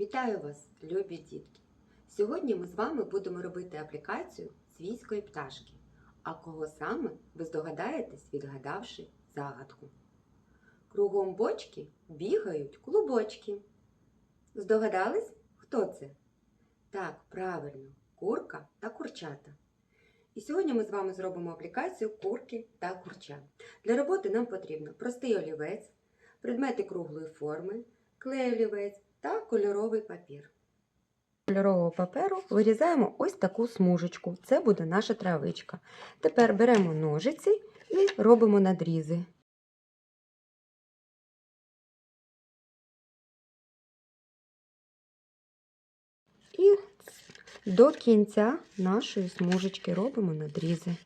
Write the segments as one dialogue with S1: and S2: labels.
S1: Вітаю вас, любі дітки! Сьогодні ми з вами будемо робити аплікацію свійської пташки. А кого саме ви здогадаєтесь, відгадавши загадку. Кругом бочки бігають клубочки. Здогадались, хто це? Так, правильно, курка та курчата. І сьогодні ми з вами зробимо аплікацію курки та курча. Для роботи нам потрібно простий олівець, предмети круглої форми, клей олівець та кольоровий папір. Кольорового паперу вирізаємо ось таку смужечку. Це буде наша травичка. Тепер беремо ножиці і робимо надрізи. І до кінця нашої смужечки робимо надрізи.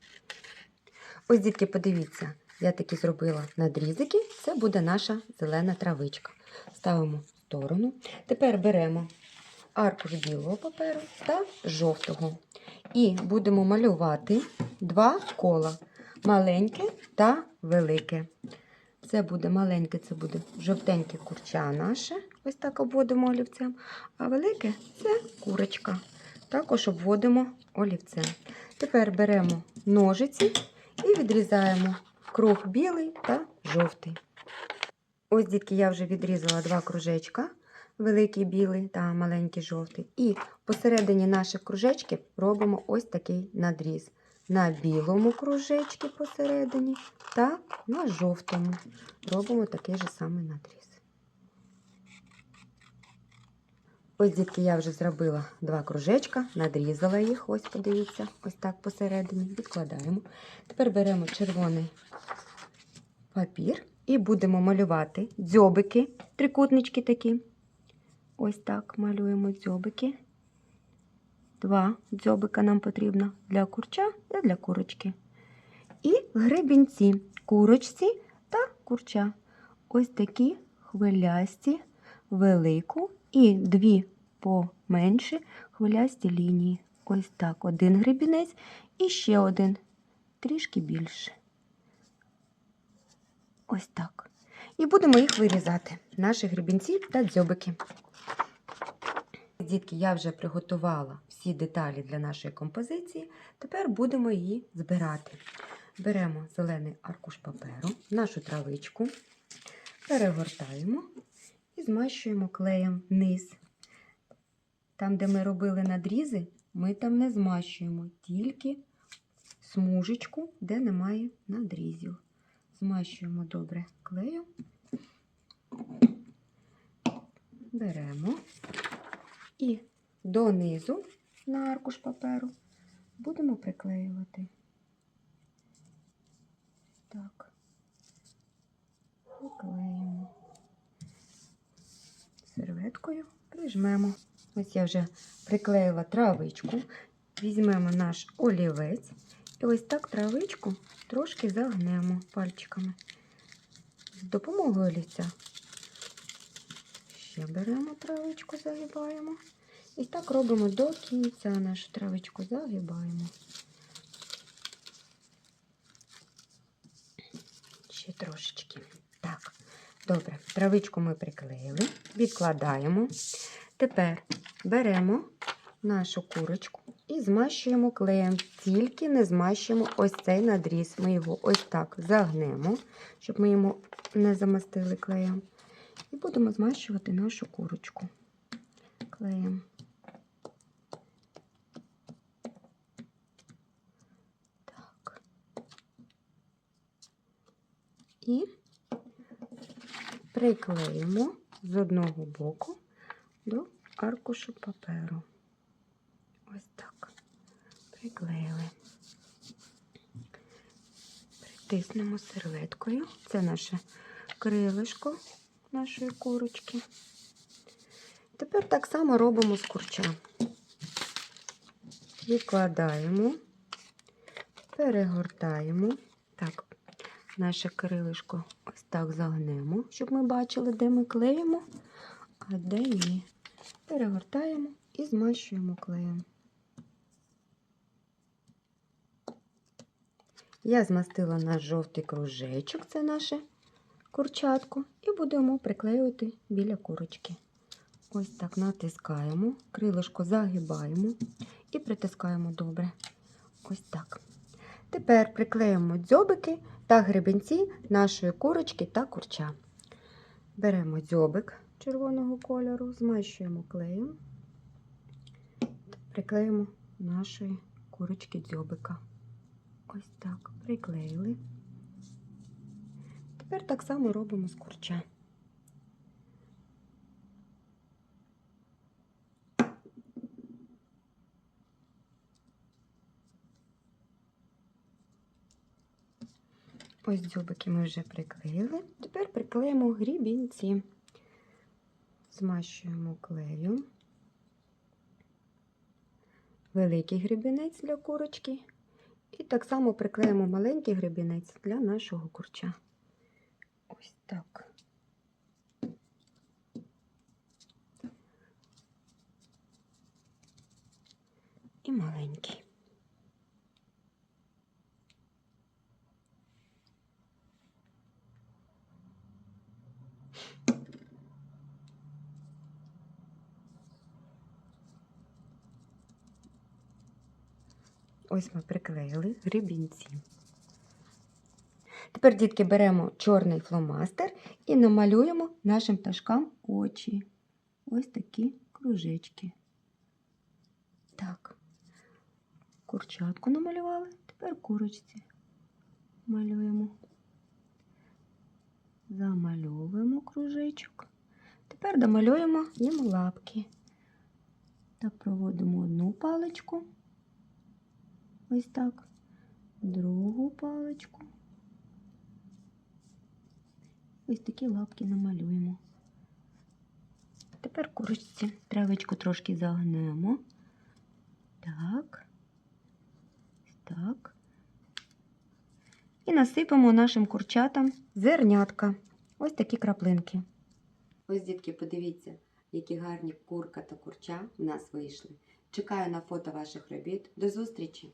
S1: Ось, дітки, подивіться, я таки зробила надрізики. Це буде наша зелена травичка. Ставимо сторону. Тепер беремо аркуш білого паперу та жовтого. І будемо малювати два кола маленьке та велике. Це буде маленьке, це буде жовтеньке курча наше. Ось так обводимо олівцем. А велике це курочка. Також обводимо олівцем. Тепер беремо ножиці і відрізаємо круг білий та жовтий. Ось, дітки, я вже відрізала два кружечка, великий білий та маленький жовтий. І посередині наших кружечків робимо ось такий надріз. На білому кружечці посередині та на жовтому робимо такий же самий надріз. Ось, дітки, я вже зробила два кружечка, надрізала їх, ось подивіться, ось так посередині, відкладаємо. Тепер беремо червоний папір і будемо малювати дзьобики, трикутнички такі. Ось так малюємо дзьобики. Два дзьобика нам потрібно для курча і для курочки. І гребінці курочці та курча. Ось такі хвилясті, велику і дві поменші хвилясті лінії. Ось так. Один гребінець і ще один трішки більше. Ось так. І будемо їх вирізати, наші гребінці та дзьобики. Дітки, я вже приготувала всі деталі для нашої композиції. Тепер будемо її збирати. Беремо зелений аркуш паперу, нашу травичку, перегортаємо і змащуємо клеєм низ. Там, де ми робили надрізи, ми там не змащуємо, тільки смужечку, де немає надрізів. Змащуємо добре клеєм. Беремо і донизу на аркуш паперу будемо приклеювати. Так, приклеїмо. Серветкою прижмемо. Ось я вже приклеїла травичку. Візьмемо наш олівець і ось так травичку трошки загнемо пальчиками. З допомогою олівця. Ще беремо травичку, загибаємо. І так робимо до кінця нашу травичку загибаємо. Ще трошечки. Так, добре, травичку ми приклеїли, відкладаємо. Тепер беремо нашу курочку і змащуємо клеєм. Тільки не змащуємо ось цей надріз. Ми його ось так загнемо, щоб ми йому не замастили клеєм. І будемо змащувати нашу курочку клеєм. Так. І приклеїмо з одного боку до аркушу паперу. Приклеїли. Притиснемо серветкою. Це наше крилишко нашої курочки. Тепер так само робимо з курча. Відкладаємо, перегортаємо. Так, наше крилишко ось так загнемо, щоб ми бачили, де ми клеїмо, а де ні. Перегортаємо і змащуємо клеєм. Я змастила наш жовтий кружечок, це наше курчатку, і будемо приклеювати біля курочки. Ось так натискаємо, крилишко загибаємо і притискаємо добре. Ось так. Тепер приклеїмо дзьобики та гребенці нашої курочки та курча. Беремо дзьобик червоного кольору, змащуємо клеєм та приклеїмо нашої курочки дзьобика. Ось так, приклеїли. Тепер так само робимо з курча. Ось дзьобики ми вже приклеїли. Тепер приклеїмо грібінці. Змащуємо клею. Великий гребінець для курочки. І так само приклеїмо маленький гребінець для нашого курча. Ось так. І маленький. Ось ми приклеїли гребінці. Тепер, дітки, беремо чорний фломастер і намалюємо нашим пташкам очі. Ось такі кружечки. Так. Курчатку намалювали, тепер курочці малюємо. Замальовуємо кружечок. Тепер домалюємо їм лапки. Так, проводимо одну паличку. Ось так. Другу паличку. Ось такі лапки намалюємо. Тепер курочці травичку трошки загнемо. Так. Так. І насипемо нашим курчатам зернятка. Ось такі краплинки. Ось, дітки, подивіться, які гарні курка та курча в нас вийшли. Чекаю на фото ваших робіт. До зустрічі!